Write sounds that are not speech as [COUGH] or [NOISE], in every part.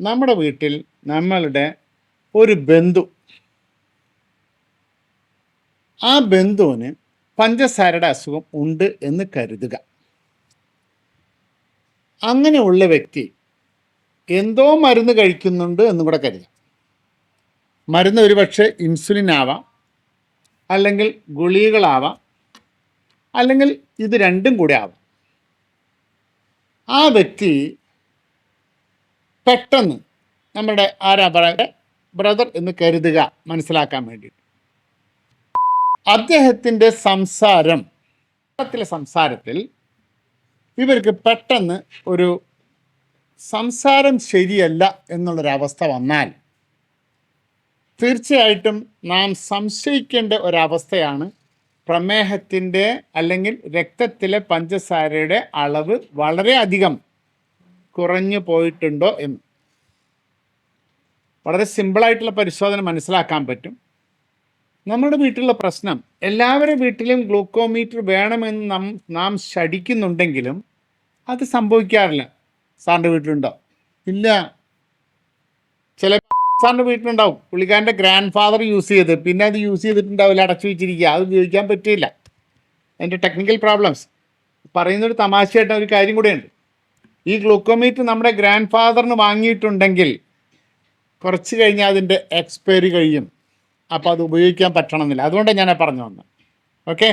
നമ്മുടെ വീട്ടിൽ നമ്മളുടെ ഒരു ബന്ധു. ആ ബന്ധുവിന് പഞ്ചസാരയുടെ അസുഖം ഉണ്ട് എന്ന് കരുതുക. അങ്ങനെയുള്ള വ്യക്തി എന്തോ മരുന്ന് കഴിക്കുന്നുണ്ട് എന്നും കൂടെ കരുതാം മരുന്ന് ഒരുപക്ഷെ ഇൻസുലിൻ ആവാം അല്ലെങ്കിൽ ഗുളികകളാവാം അല്ലെങ്കിൽ ഇത് രണ്ടും കൂടെ ആവാം. ആ വ്യക്തി പെട്ടെന്ന് നമ്മുടെ ആരാ പറയുക? ബ്രദർ എന്ന് കരുതുക മനസ്സിലാക്കാൻ വേണ്ടി. അദ്ദേഹത്തിന്റെ സംസാരം ത്തിലെ സംസാരത്തിൽ ഇവർക്ക് പെട്ടെന്ന് ഒരു സംസാരം ശരിയല്ല എന്നുള്ളൊരവസ്ഥ വന്നാൽ തീർച്ചയായിട്ടും നാം സംശയിക്കേണ്ട ഒരവസ്ഥയാണ് പ്രമേഹത്തിന്റെ അല്ലെങ്കിൽ രക്തത്തിലെ പഞ്ചസാരയുടെ അളവ് വളരെ അധികം കുറഞ്ഞു പോയിട്ടുണ്ടോ എന്ന്. വളരെ സിമ്പിളായിട്ടുള്ള പരിശോധന മനസ്സിലാക്കാൻ പറ്റും. നമ്മുടെ വീട്ടിലുള്ള പ്രശ്നം എല്ലാവരുടെ വീട്ടിലും ഗ്ലൂക്കോമീറ്റർ വേണമെന്ന് നാം നാം ശടിക്കുന്നുണ്ടെങ്കിലും അത് സംഭവിക്കാറില്ല. സാറിന്റെ വീട്ടിലുണ്ടോ? ഇല്ല. ചില സാറിന്റെ വീട്ടിലുണ്ടാവും. പുള്ളിക്കാരന്റെ ഗ്രാൻഡ് ഫാദർ യൂസ് ചെയ്ത്. പിന്നെ അത് യൂസ് ചെയ്തിട്ടുണ്ടാവില്ല അടച്ചു വെച്ചിരിക്കുക. അത് ഉപയോഗിക്കാൻ പറ്റില്ല അതിന്റെ ടെക്നിക്കൽ പ്രോബ്ലംസ് പറയുന്നൊരു തമാശയായിട്ട് ഒരു കാര്യം കൂടെയുണ്ട്. ഈ ഗ്ലൂക്കോമീറ്റ് നമ്മുടെ ഗ്രാൻഡ് ഫാദറിന് വാങ്ങിയിട്ടുണ്ടെങ്കിൽ കുറച്ച് കഴിഞ്ഞാൽ അതിന്റെ എക്സ്പയറി കഴിയും. അപ്പോൾ അത് ഉപയോഗിക്കാൻ പറ്റണമെന്നില്ല. അതുകൊണ്ടാണ് ഞാൻ പറഞ്ഞു വന്നത്. ഓക്കെ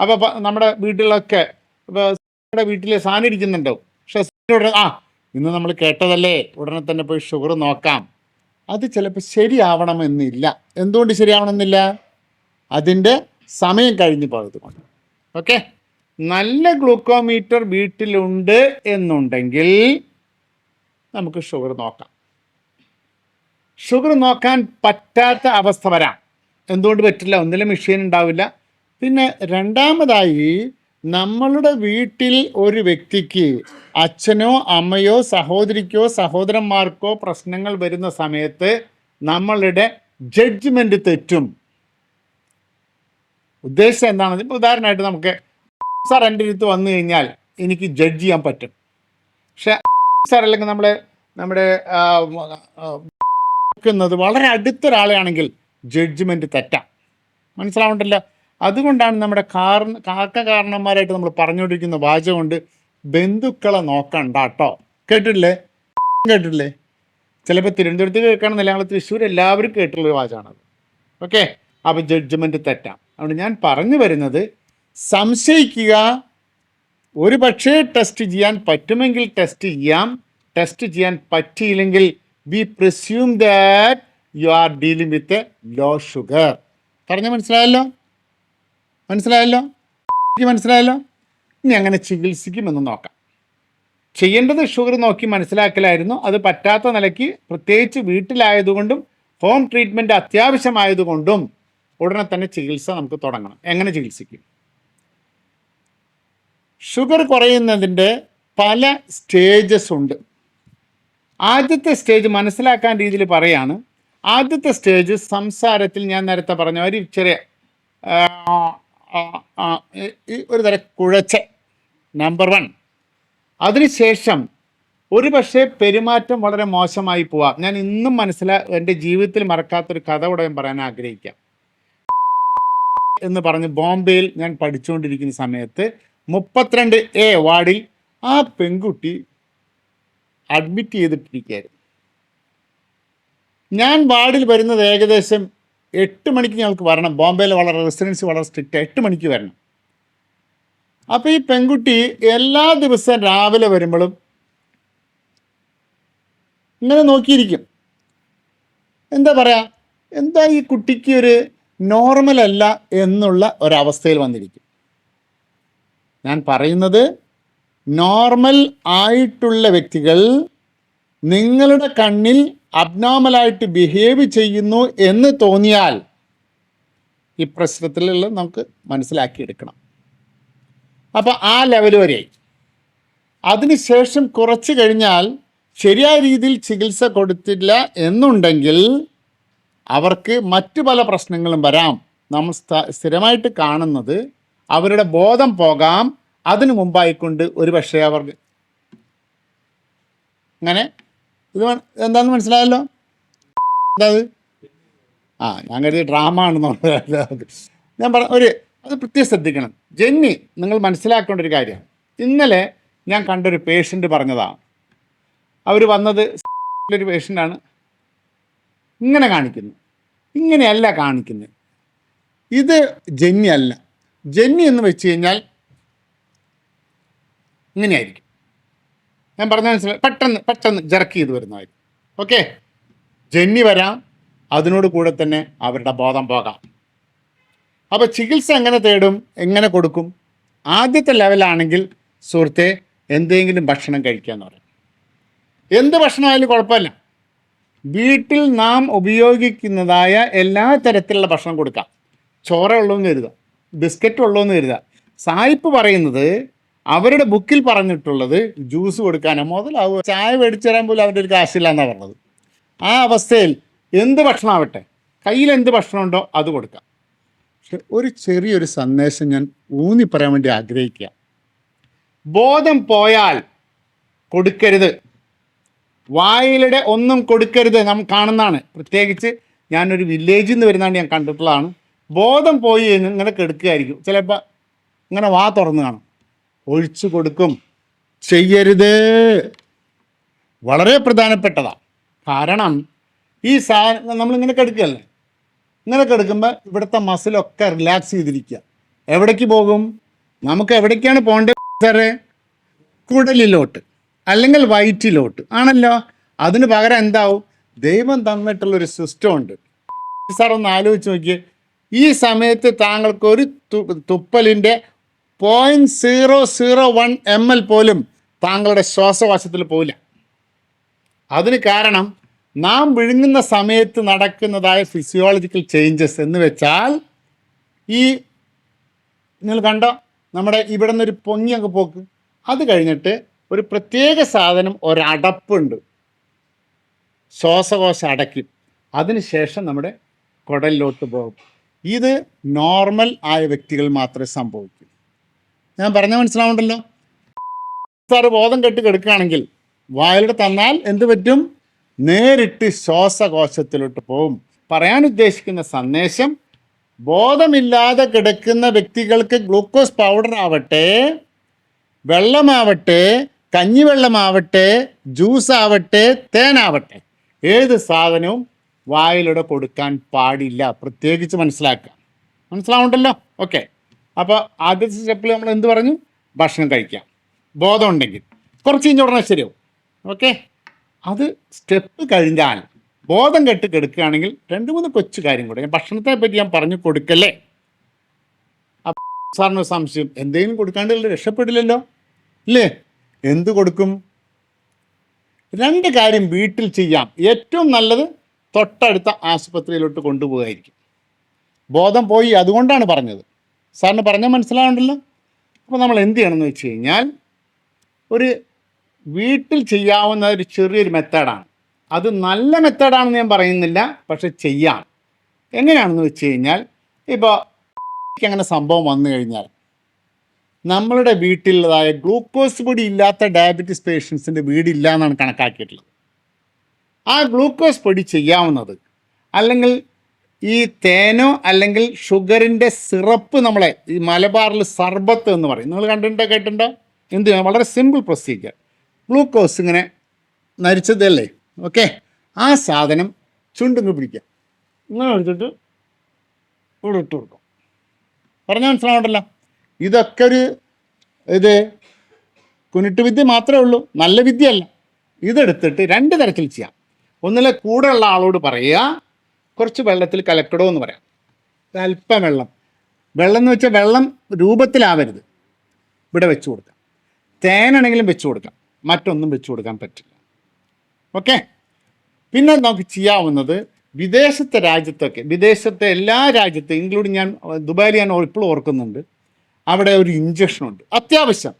അപ്പോൾ നമ്മുടെ വീട്ടിലൊക്കെ ഇപ്പോൾ നമ്മുടെ വീട്ടിൽ സാധനം ഇരിക്കുന്നുണ്ടാവും. പക്ഷേ ആ ഇന്ന് നമ്മൾ കേട്ടതല്ലേ? ഉടനെ തന്നെ പോയി ഷുഗർ നോക്കാം. അത് ചിലപ്പോൾ ശരിയാവണമെന്നില്ല. എന്തുകൊണ്ട് ശരിയാവണമെന്നില്ല? അതിന്റെ സമയം കഴിഞ്ഞ് പോയത് കൊണ്ട്. ഓക്കെ? നല്ല ഗ്ലൂക്കോമീറ്റർ വീട്ടിലുണ്ട് എന്നുണ്ടെങ്കിൽ നമുക്ക് ഷുഗർ നോക്കാം. ഷുഗർ നോക്കാൻ പറ്റാത്ത അവസ്ഥ വരാം. എന്തുകൊണ്ട് പറ്റില്ല? ഒന്നിലും മെഷീൻ ഉണ്ടാവില്ല. പിന്നെ രണ്ടാമതായി നമ്മളുടെ വീട്ടിൽ ഒരു വ്യക്തിക്ക് അച്ഛനോ അമ്മയോ സഹോദരിക്കോ സഹോദരന്മാർക്കോ പ്രശ്നങ്ങൾ വരുന്ന സമയത്ത് നമ്മളുടെ ജഡ്ജ്മെന്റ് തെറ്റും. ഉദ്ദേശം എന്താണെന്ന് ഇപ്പോൾ ഉദാഹരണമായിട്ട് നമുക്ക് സാർ എന്റെ അടുത്ത് വന്നു കഴിഞ്ഞാൽ എനിക്ക് ജഡ്ജ് ചെയ്യാൻ പറ്റും. പക്ഷെ സാർ അല്ലെങ്കിൽ നമ്മൾ നമ്മുടെ ക്കുന്നത് വളരെ അടുത്തൊരാളെയാണെങ്കിൽ ജഡ്ജ്മെന്റ് തെറ്റാം. മനസ്സിലാവണ്ടല്ലോ അതുകൊണ്ടാണ് നമ്മുടെ കാർ കാക്ക കാരണന്മാരായിട്ട് നമ്മൾ പറഞ്ഞുകൊണ്ടിരിക്കുന്ന വാചകമുണ്ട് ബന്ധുക്കളെ നോക്കണ്ട കേട്ടോ കേട്ടിട്ടില്ലേ? കേട്ടിട്ടില്ലേ? ചിലപ്പോൾ തിരുവനന്തപുരത്ത് കേൾക്കണമെന്നില്ല ഞങ്ങൾ തൃശ്ശൂർ എല്ലാവരും കേട്ടിട്ടുള്ള വാചാണത്. ഓക്കെ? അപ്പോൾ ജഡ്ജ്മെന്റ് തെറ്റാം. അതുകൊണ്ട് ഞാൻ പറഞ്ഞു വരുന്നത് സംശയിക്കുക ഒരു പക്ഷേ ടെസ്റ്റ് ചെയ്യാൻ പറ്റുമെങ്കിൽ ടെസ്റ്റ് ചെയ്യാം. ടെസ്റ്റ് ചെയ്യാൻ പറ്റിയില്ലെങ്കിൽ we presume that you are dealing with a low sugar പറഞ്ഞ മനസ്സിലായല്ലോ? മനസ്സിലായല്ലോ? എനിക്ക് മനസ്സിലായല്ലോ? ഇനി അങ്ങനെ ചികിത്സിക്കുമെന്ന് നോക്കാം. ചെയ്യേണ്ടത് ഷുഗർ നോക്കി മനസ്സിലാക്കലായിരുന്നു. അത് പറ്റാത്ത നിലയ്ക്ക് പ്രത്യേകിച്ച് വീട്ടിലായതുകൊണ്ടും ഹോം ട്രീറ്റ്മെന്റ് അത്യാവശ്യമായതുകൊണ്ടും ഉടനെ തന്നെ ചികിത്സ നമുക്ക് തുടങ്ങണം. എങ്ങനെ ചികിത്സിക്കും? ഷുഗർ കുറയുന്നതിന്റെ പല സ്റ്റേജസ് ഉണ്ട്. ആദ്യത്തെ സ്റ്റേജ് മനസ്സിലാക്കാൻ രീതിയിൽ പറയാണ്. ആദ്യത്തെ സ്റ്റേജ് സംസാരത്തിൽ ഞാൻ നേരത്തെ പറഞ്ഞ ഒരു ചെറിയ ഒരു തര കുഴച്ച നമ്പർ വൺ അതിനുശേഷം ഒരു പക്ഷേ പെരുമാറ്റം വളരെ മോശമായി പോവാം. ഞാൻ ഇന്നും മനസ്സിലാ എന്റെ ജീവിതത്തിൽ മറക്കാത്തൊരു കഥ കൂടെ ഞാൻ പറയാൻ ആഗ്രഹിക്കാം. എന്ന് പറഞ്ഞ് ബോംബെയിൽ ഞാൻ പഠിച്ചുകൊണ്ടിരിക്കുന്ന സമയത്ത് മുപ്പത്തിരണ്ട് എ വാർഡിൽ ആ പെൺകുട്ടി അഡ്മിറ്റ് ചെയ്തിട്ടിരിക്കുകയായിരുന്നു. ഞാൻ വാർഡിൽ വരുന്നത് ഏകദേശം എട്ട് മണിക്ക് ഞങ്ങൾക്ക് വരണം. ബോംബെയിൽ വളരെ റെസിഡൻസി വളരെ സ്ട്രിക്റ്റ് എട്ട് മണിക്ക് വരണം. അപ്പോൾ ഈ പെൺകുട്ടി എല്ലാ ദിവസവും രാവിലെ വരുമ്പോഴും ഇങ്ങനെ നോക്കിയിരിക്കും. എന്താ പറയുക എന്താ ഈ കുട്ടിക്ക് ഒരു നോർമലല്ല എന്നുള്ള ഒരവസ്ഥയിൽ വന്നിരിക്കും. ഞാൻ പറയുന്നത് നോർമൽ ആയിട്ടുള്ള വ്യക്തികൾ നിങ്ങളുടെ കണ്ണിൽ അബ്നോർമലായിട്ട് ബിഹേവ് ചെയ്യുന്നു എന്ന് തോന്നിയാൽ ഈ പ്രശ്നത്തിലുള്ള നമുക്ക് മനസ്സിലാക്കിയെടുക്കണം. അപ്പോൾ ആ ലെവൽ വരെയായി. അതിനുശേഷം കുറച്ച് കഴിഞ്ഞാൽ ശരിയായ രീതിയിൽ ചികിത്സ കൊടുത്തില്ല എന്നുണ്ടെങ്കിൽ അവർക്ക് മറ്റു പല പ്രശ്നങ്ങളും വരാം. നമ്മൾ സ്ഥിരമായിട്ട് കാണുന്നത് അവരുടെ ബോധം പോകാം. അതിനു മുമ്പായിക്കൊണ്ട് ഒരു പക്ഷേ അവർ അങ്ങനെ ഇത് എന്താണെന്ന് മനസ്സിലായല്ലോ? എന്താ ആ ഞാൻ കരുതി ഡ്രാമ ആണെന്നുള്ളത് ഞാൻ പറ ഒരു അത് പ്രത്യേകം ശ്രദ്ധിക്കണം. ജെന്നി നിങ്ങൾ മനസ്സിലാക്കേണ്ട ഒരു കാര്യം. ഇന്നലെ ഞാൻ കണ്ടൊരു പേഷ്യന്റ് പറഞ്ഞതാണ് അവർ വന്നത് [LAUGHS] ഒരു പേഷ്യന്റാണ് ഇങ്ങനെ കാണിക്കുന്നു. ഇങ്ങനെയല്ല കാണിക്കുന്നത് ഇത് ജെന്നി അല്ല. ജെന്നി എന്ന് വെച്ച് കഴിഞ്ഞാൽ ഇങ്ങനെയായിരിക്കും. ഞാൻ പറഞ്ഞ മനസ്സിലായി. പെട്ടെന്ന് പെട്ടെന്ന് ജർക്ക് ചെയ്ത് വരുന്നതായിരിക്കും ഓക്കെ? ജന്നി വരാം. അതിനോട് കൂടെ തന്നെ അവരുടെ ബോധം പോകാം. അപ്പോൾ ചികിത്സ എങ്ങനെ തേടും? എങ്ങനെ കൊടുക്കും? ആദ്യത്തെ ലെവലാണെങ്കിൽ സുഹൃത്തെ എന്തെങ്കിലും ഭക്ഷണം കഴിക്കുക എന്ന് പറയും. എന്ത് ഭക്ഷണമായാലും കുഴപ്പമില്ല. വീട്ടിൽ നാം ഉപയോഗിക്കുന്നതായ എല്ലാ തരത്തിലുള്ള ഭക്ഷണം കൊടുക്കാം. ചോറ ഉള്ളൂന്ന് കരുതുക. ബിസ്ക്കറ്റ് ഉള്ളൂന്ന് കരുതുക. സായിപ്പ് പറയുന്നത് അവരുടെ ബുക്കിൽ പറഞ്ഞിട്ടുള്ളത് ജ്യൂസ് കൊടുക്കാനോ മുതലാവുക ചായ മേടിച്ചു തരാൻ പോലും അവന്റെ ഒരു കാശില്ല എന്നാണ് പറഞ്ഞത്. ആ അവസ്ഥയിൽ എന്ത് ഭക്ഷണമാവട്ടെ? കയ്യിൽ എന്ത് ഭക്ഷണമുണ്ടോ അത് കൊടുക്കാം. പക്ഷെ ഒരു ചെറിയൊരു സന്ദേശം ഞാൻ ഊന്നി പറയാൻ വേണ്ടി ആഗ്രഹിക്കുക. ബോധം പോയാൽ കൊടുക്കരുത്. വായിലിടെ ഒന്നും കൊടുക്കരുത് നാം കാണുന്നതാണ്. പ്രത്യേകിച്ച് ഞാനൊരു വില്ലേജിൽ നിന്ന് വരുന്നതാണ് ഞാൻ കണ്ടിട്ടുള്ളതാണ്. ബോധം പോയി ഇങ്ങനെ കെടുക്കുകയായിരിക്കും. ചിലപ്പോൾ ഇങ്ങനെ വാ തുറന്ന് കാണും. ഒഴിച്ചു കൊടുക്കും. ചെയ്യരുത്. വളരെ പ്രധാനപ്പെട്ടതാണ് കാരണം ഈ സാധനം നമ്മളിങ്ങനെ കെടുക്കുകയല്ലേ ഇങ്ങനെ കെടുക്കുമ്പോൾ ഇവിടുത്തെ മസിലൊക്കെ റിലാക്സ് ചെയ്തിരിക്കുക. എവിടേക്ക് പോകും? നമുക്ക് എവിടേക്കാണ് പോകേണ്ടത് സാറേ കുടലിലോട്ട് അല്ലെങ്കിൽ വയറ്റിലോട്ട്. ആണല്ലോ? അതിന് പകരം എന്താവും? ദൈവം തന്നിട്ടുള്ളൊരു സിസ്റ്റം ഉണ്ട്. സാർ ഒന്ന് ആലോചിച്ച് നോക്കിയേ. ഈ സമയത്ത് താങ്കൾക്ക് ഒരു തുപ്പലിന്റെ point zero zero one M L പോലും താങ്കളുടെ ശ്വാസകോശത്തിൽ പോവില്ല. അതിന് കാരണം നാം വിഴുങ്ങുന്ന സമയത്ത് നടക്കുന്നതായ ഫിസിയോളജിക്കൽ ചേഞ്ചസ് എന്ന് വെച്ചാൽ ഈ നിങ്ങൾ കണ്ടോ? നമ്മുടെ ഇവിടെ നിന്നൊരു പൊങ്ങി അങ്ങ് പോക്ക്. അത് കഴിഞ്ഞിട്ട് ഒരു പ്രത്യേക സാധനം ഒരടപ്പുണ്ട്. ശ്വാസകോശം അടയ്ക്കും. അതിനുശേഷം നമ്മുടെ കുടലിലോട്ട് പോകും. ഇത് നോർമൽ ആയ വ്യക്തികൾ മാത്രമേ സംഭവിക്കൂ. ഞാൻ പറഞ്ഞ മനസ്സിലാവുണ്ടല്ലോ സാറ് ബോധം കെട്ട് കിടക്കുകയാണെങ്കിൽ വായിലൂടെ തന്നാൽ എന്ത് പറ്റും? നേരിട്ട് ശ്വാസകോശത്തിലോട്ട് പോകും പറയാൻ ഉദ്ദേശിക്കുന്ന സന്ദേശം ബോധമില്ലാതെ കിടക്കുന്ന വ്യക്തികൾക്ക് ഗ്ലൂക്കോസ് പൗഡർ ആവട്ടെ വെള്ളമാവട്ടെ കഞ്ഞിവെള്ളമാവട്ടെ ജ്യൂസ് ആവട്ടെ തേനാവട്ടെ. ഏത് സാധനവും വായിലൂടെ കൊടുക്കാൻ പാടില്ല. പ്രത്യേകിച്ച് മനസ്സിലാക്കുക. മനസ്സിലാവുണ്ടല്ലോ ഓക്കെ. അപ്പോൾ ആദ്യത്തെ സ്റ്റെപ്പിൽ നമ്മൾ എന്ത് പറഞ്ഞു? ഭക്ഷണം കഴിക്കാം. ബോധം ഉണ്ടെങ്കിൽ കുറച്ച് കഴിഞ്ഞ ഉടനെ ശരിയാവും. ഓക്കെ അത് സ്റ്റെപ്പ് കഴിഞ്ഞാൽ ബോധം കെട്ട് കെടുക്കുകയാണെങ്കിൽ രണ്ട് മൂന്ന് കൊച്ചു കാര്യം കൂടെ. ഭക്ഷണത്തെ പറ്റി ഞാൻ പറഞ്ഞു കൊടുക്കല്ലേ? സാറിന് സംശയം. എന്തെങ്കിലും കൊടുക്കാണ്ട് രക്ഷപ്പെടില്ലല്ലോ? ഇല്ലേ? എന്ത് കൊടുക്കും? രണ്ട് കാര്യം വീട്ടിൽ ചെയ്യാം. ഏറ്റവും നല്ലത് തൊട്ടടുത്ത ആശുപത്രിയിലോട്ട് കൊണ്ടുപോകായിരിക്കും ബോധം പോയി അതുകൊണ്ടാണ് പറഞ്ഞത്. സാറിന് പറഞ്ഞാൽ മനസ്സിലാവുണ്ടല്ലോ? അപ്പോൾ നമ്മൾ എന്ത് ചെയ്യണമെന്ന് വെച്ച് കഴിഞ്ഞാൽ ഒരു വീട്ടിൽ ചെയ്യാവുന്ന ഒരു ചെറിയൊരു മെത്തേഡാണ്. അത് നല്ല മെത്തേഡാണെന്ന് ഞാൻ പറയുന്നില്ല പക്ഷെ ചെയ്യാം. എങ്ങനെയാണെന്ന് വെച്ച് കഴിഞ്ഞാൽ ഇപ്പോൾ [LAUGHS] അങ്ങനെ സംഭവം വന്നു കഴിഞ്ഞാൽ നമ്മളുടെ വീട്ടിലുള്ളതായ ഗ്ലൂക്കോസ് പൊടി ഇല്ലാത്ത ഡയബറ്റിസ് പേഷ്യൻസിന്റെ വീടില്ല എന്നാണ് കണക്കാക്കിയിട്ടുള്ളത്. ആ ഗ്ലൂക്കോസ് പൊടി ചെയ്യാവുന്നത് അല്ലെങ്കിൽ ഈ തേനോ അല്ലെങ്കിൽ ഷുഗറിന്റെ സിറപ്പ് നമ്മളെ ഈ മലബാറിൽ സർബത്ത് എന്ന് പറയും. നിങ്ങൾ കണ്ടിട്ടുണ്ടോ കേട്ടിട്ടുണ്ടോ? എന്ത് ചെയ്യാം വളരെ സിമ്പിൾ പ്രൊസീജിയർ ഗ്ലൂക്കോസ് ഇങ്ങനെ നരിച്ചതല്ലേ? ഓക്കെ ആ സാധനം ചുണ്ടിങ്ങ് പിടിക്കുക. ഇങ്ങനെ എടുത്തിട്ട് ഇവിടെ ഇട്ട് കൊടുക്കും. പറഞ്ഞാൽ മനസ്സിലാവണ്ടല്ലോ? ഇതൊക്കെ ഒരു ഇത് കുനിട്ട് വിദ്യ മാത്രമേ ഉള്ളൂ. നല്ല വിദ്യയല്ല ഇതെടുത്തിട്ട് രണ്ട് തരത്തിൽ ചെയ്യാം. ഒന്നിലെ കൂടെയുള്ള ആളോട് പറയുക കുറച്ച് വെള്ളത്തിൽ കലക്കടോ എന്ന് പറയാം. അല്പം വെള്ളം വെള്ളം എന്ന് വെച്ചാൽ വെള്ളം രൂപത്തിലാവരുത്. ഇവിടെ വെച്ച് കൊടുക്കാം. തേനാണെങ്കിലും വെച്ച് കൊടുക്കാം. മറ്റൊന്നും വെച്ച് കൊടുക്കാൻ പറ്റില്ല. ഓക്കെ? പിന്നെ നമുക്ക് ചെയ്യാവുന്നത് വിദേശത്തെ രാജ്യത്തൊക്കെ വിദേശത്തെ എല്ലാ രാജ്യത്തും ഇൻക്ലൂഡിങ് ഞാൻ ദുബായിൽ ഞാൻ ഇപ്പോഴും ഓർക്കുന്നുണ്ട്. അവിടെ ഒരു ഇഞ്ചക്ഷൻ ഉണ്ട്. അത്യാവശ്യം.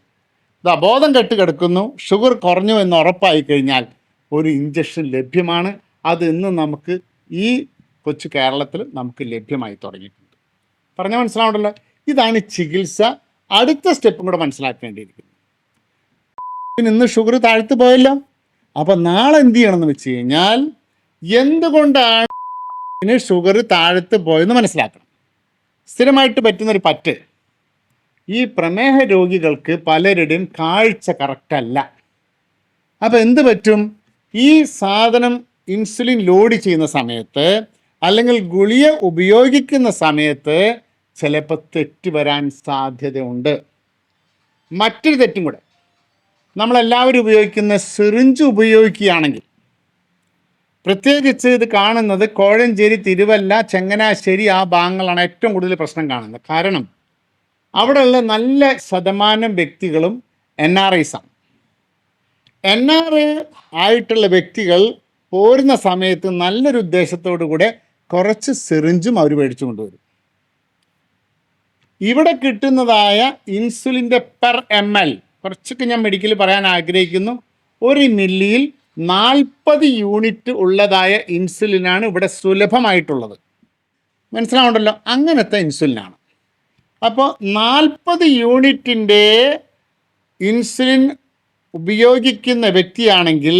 ഇതാ ബോധം കെട്ട് കിടക്കുന്നു. ഷുഗർ കുറഞ്ഞു എന്ന് ഉറപ്പായി കഴിഞ്ഞാൽ ഒരു ഇഞ്ചക്ഷൻ ലഭ്യമാണ്. അത് ഇന്ന് നമുക്ക് ഈ കൊച്ചു കേരളത്തിൽ നമുക്ക് ലഭ്യമായി തുടങ്ങിയിട്ടുണ്ട്. പറഞ്ഞാൽ മനസ്സിലാവണ്ടല്ലോ? ഇതാണ് ചികിത്സ. അടുത്ത സ്റ്റെപ്പും കൂടെ മനസ്സിലാക്കേണ്ടിയിരിക്കുന്നത് പിന്നെ ഇന്ന് ഷുഗർ താഴ്ത്തു പോയല്ലോ. അപ്പം നാളെ എന്ത് ചെയ്യണമെന്ന് വെച്ച് കഴിഞ്ഞാൽ എന്തുകൊണ്ടാണ് ഷുഗർ താഴ്ത്തു പോയെന്ന് മനസ്സിലാക്കണം. സ്ഥിരമായിട്ട് പറ്റുന്നൊരു പറ്റ്. ഈ പ്രമേഹ രോഗികൾക്ക് പലരുടെയും കാഴ്ച കറക്റ്റല്ല അപ്പോൾ എന്ത് പറ്റും? ഈ സാധനം ഇൻസുലിൻ ലോഡ് ചെയ്യുന്ന സമയത്ത് അല്ലെങ്കിൽ ഗുളിയ ഉപയോഗിക്കുന്ന സമയത്ത് ചിലപ്പോൾ തെറ്റ് വരാൻ സാധ്യതയുണ്ട്. മറ്റൊരു തെറ്റും കൂടെ. നമ്മളെല്ലാവരും ഉപയോഗിക്കുന്ന സിറിഞ്ച് ഉപയോഗിക്കുകയാണെങ്കിൽ പ്രത്യേകിച്ച് ഇത് കാണുന്നത് കോഴഞ്ചേരി തിരുവല്ല ചങ്ങനാശ്ശേരി ആ ഭാഗങ്ങളാണ് ഏറ്റവും കൂടുതൽ പ്രശ്നം കാണുന്നത്. കാരണം അവിടെയുള്ള നല്ല ശതമാനം വ്യക്തികളും എൻ ആർ ഐസ് ആണ്. എൻ ആർ ഐ ആയിട്ടുള്ള വ്യക്തികൾ പോരുന്ന സമയത്ത് നല്ലൊരു ഉദ്ദേശത്തോടു കൂടെ കുറച്ച് സിറിഞ്ചും അവർ മേടിച്ചു കൊണ്ടുവരും. ഇവിടെ കിട്ടുന്നതായ ഇൻസുലിന്റെ പെർ എം എൽ കുറച്ചൊക്കെ ഞാൻ മെഡിക്കൽ പറയാൻ ആഗ്രഹിക്കുന്നു ഒരു മില്ലിയിൽ നാൽപ്പത് യൂണിറ്റ് ഉള്ളതായ ഇൻസുലിനാണ് ഇവിടെ സുലഭമായിട്ടുള്ളത്. മനസ്സിലാവുണ്ടല്ലോ അങ്ങനത്തെ ഇൻസുലിനാണ്. അപ്പോൾ നാൽപ്പത് യൂണിറ്റിന്റെ ഇൻസുലിൻ ഉപയോഗിക്കുന്ന വ്യക്തിയാണെങ്കിൽ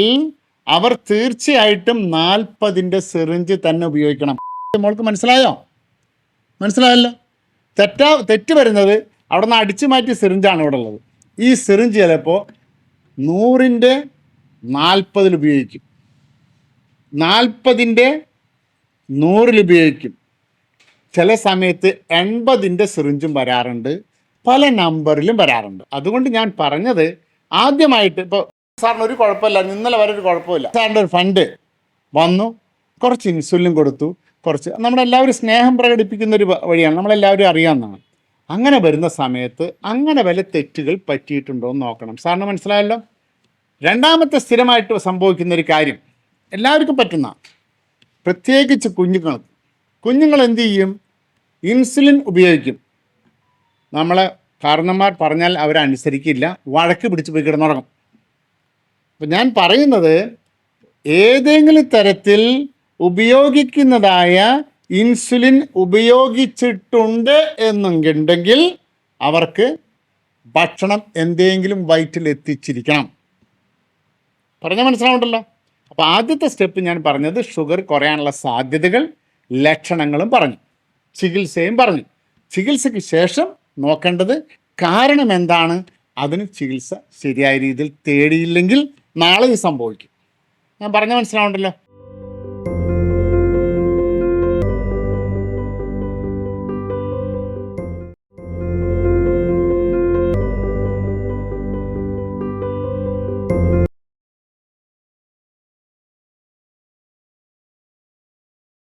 അവർ തീർച്ചയായിട്ടും നാൽപ്പതിന്റെ സിറിഞ്ച് തന്നെ ഉപയോഗിക്കണം. മോൾക്ക് മനസ്സിലായോ? മനസ്സിലായല്ലോ? തെറ്റാ തെറ്റ് വരുന്നത് അവിടെ നിന്ന് അടിച്ചു മാറ്റിയ സിറിഞ്ചാണ് ഇവിടെ ഉള്ളത്. ഈ സിറിഞ്ച് ചിലപ്പോൾ നൂറിന്റെ നാൽപ്പതിൽ ഉപയോഗിക്കും. നാൽപ്പതിന്റെ നൂറിൽ ഉപയോഗിക്കും. ചില സമയത്ത് എൺപതിന്റെ സിറിഞ്ചും വരാറുണ്ട്. പല നമ്പറിലും വരാറുണ്ട്. അതുകൊണ്ട് ഞാൻ പറഞ്ഞത് ആദ്യമായിട്ട് ഇപ്പോൾ സാറിന് ഒരു കുഴപ്പമില്ല ഇന്നലെ വരെ ഒരു കുഴപ്പമില്ല. സാറിന്റെ ഒരു ഫണ്ട് വന്നു കുറച്ച് ഇൻസുലിൻ കൊടുത്തു കുറച്ച് നമ്മളെല്ലാവരും സ്നേഹം പ്രകടിപ്പിക്കുന്ന ഒരു വഴിയാണ് നമ്മളെല്ലാവരും അറിയാവുന്നതാണ്. അങ്ങനെ വരുന്ന സമയത്ത് അങ്ങനെ വല്ല തെറ്റുകൾ പറ്റിയിട്ടുണ്ടോ എന്ന് നോക്കണം. സാറിന് മനസ്സിലായല്ലോ? രണ്ടാമത്തെ സ്ഥിരമായിട്ട് സംഭവിക്കുന്ന ഒരു കാര്യം എല്ലാവർക്കും പറ്റുന്ന പ്രത്യേകിച്ച് കുഞ്ഞുങ്ങൾ കുഞ്ഞുങ്ങൾ എന്ത് ചെയ്യും? ഇൻസുലിൻ ഉപയോഗിക്കും. നമ്മളെ കാരണന്മാർ പറഞ്ഞാൽ അവരനുസരിക്കില്ല വഴക്ക് പിടിച്ച് പോയി കിടന്നുറങ്ങും. അപ്പം ഞാൻ പറയുന്നത് ഏതെങ്കിലും തരത്തിൽ ഉപയോഗിക്കുന്നതായ ഇൻസുലിൻ ഉപയോഗിച്ചിട്ടുണ്ട് എന്നുണ്ടെങ്കിൽ അവർക്ക് ഭക്ഷണം എന്തെങ്കിലും വയറ്റിൽ എത്തിച്ചിരിക്കണം. പറഞ്ഞാൽ മനസ്സിലാവുണ്ടല്ലോ? അപ്പോൾ ആദ്യത്തെ സ്റ്റെപ്പ് ഞാൻ പറഞ്ഞത് ഷുഗർ കുറയാനുള്ള സാധ്യതകൾ ലക്ഷണങ്ങളും പറഞ്ഞു. ചികിത്സയും പറഞ്ഞു. ചികിത്സയ്ക്ക് ശേഷം നോക്കേണ്ടത് കാരണം എന്താണ്? അതിന് ചികിത്സ ശരിയായ രീതിയിൽ തേടിയില്ലെങ്കിൽ നാളെ ഇത് സംഭവിക്കും. ഞാൻ പറഞ്ഞ മനസ്സിലാവുണ്ടല്ലോ